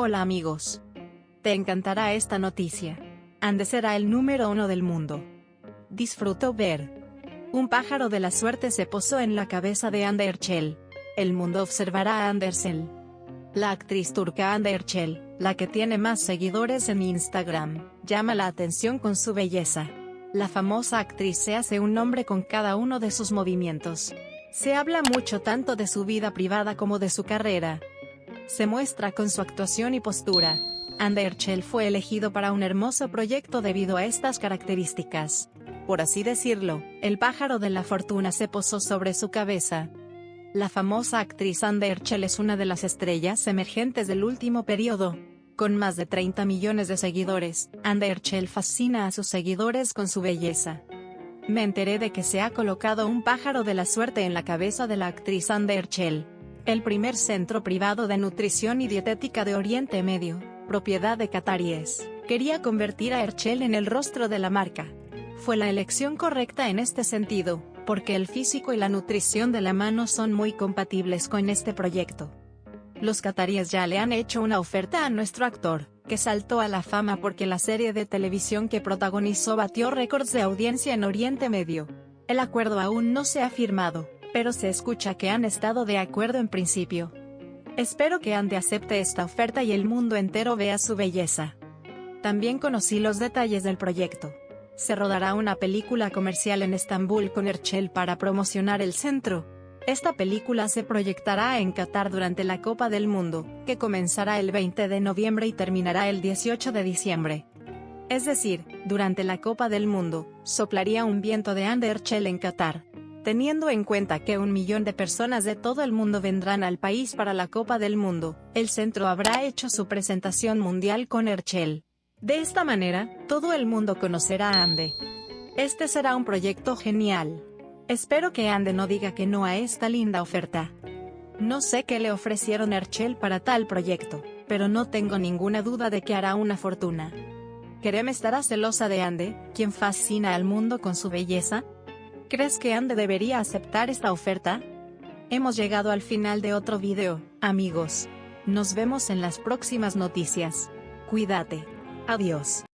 Hola amigos. Te encantará esta noticia. Ande será el número uno del mundo. Disfruto ver. Un pájaro de la suerte se posó en la cabeza de Ande Erchel. El mundo observará a Andersel. La actriz turca Ande Erchel, la que tiene más seguidores en Instagram, llama la atención con su belleza. La famosa actriz se hace un nombre con cada uno de sus movimientos. Se habla mucho tanto de su vida privada como de su carrera. Se muestra con su actuación y postura. Anderchel fue elegido para un hermoso proyecto debido a estas características. Por así decirlo, el pájaro de la fortuna se posó sobre su cabeza. La famosa actriz Anderchel es una de las estrellas emergentes del último periodo. Con más de 30 millones de seguidores, Anderchel fascina a sus seguidores con su belleza. Me enteré de que se ha colocado un pájaro de la suerte en la cabeza de la actriz Anderchel. El primer centro privado de nutrición y dietética de Oriente Medio, propiedad de Qataríes, quería convertir a Erchel en el rostro de la marca. Fue la elección correcta en este sentido, porque el físico y la nutrición de la mano son muy compatibles con este proyecto. Los qataríes ya le han hecho una oferta a nuestro actor, que saltó a la fama porque la serie de televisión que protagonizó batió récords de audiencia en Oriente Medio. El acuerdo aún no se ha firmado, pero se escucha que han estado de acuerdo en principio. Espero que Ande acepte esta oferta y el mundo entero vea su belleza. También conocí los detalles del proyecto. Se rodará una película comercial en Estambul con Erchel para promocionar el centro, esta película se proyectará en Qatar durante la Copa del Mundo, que comenzará el 20 de noviembre y terminará el 18 de diciembre. Es decir, durante la Copa del Mundo, soplaría un viento de Anderchel en Qatar. Teniendo en cuenta que un millón de personas de todo el mundo vendrán al país para la Copa del Mundo, el centro habrá hecho su presentación mundial con Erchel. De esta manera, todo el mundo conocerá a Ande. Este será un proyecto genial. Espero que Ande no diga que no a esta linda oferta. No sé qué le ofrecieron a para tal proyecto, pero no tengo ninguna duda de que hará una fortuna. ¿Kerem estará celosa de Ande, quien fascina al mundo con su belleza? ¿Crees que Ande debería aceptar esta oferta? Hemos llegado al final de otro video, amigos. Nos vemos en las próximas noticias. Cuídate. Adiós.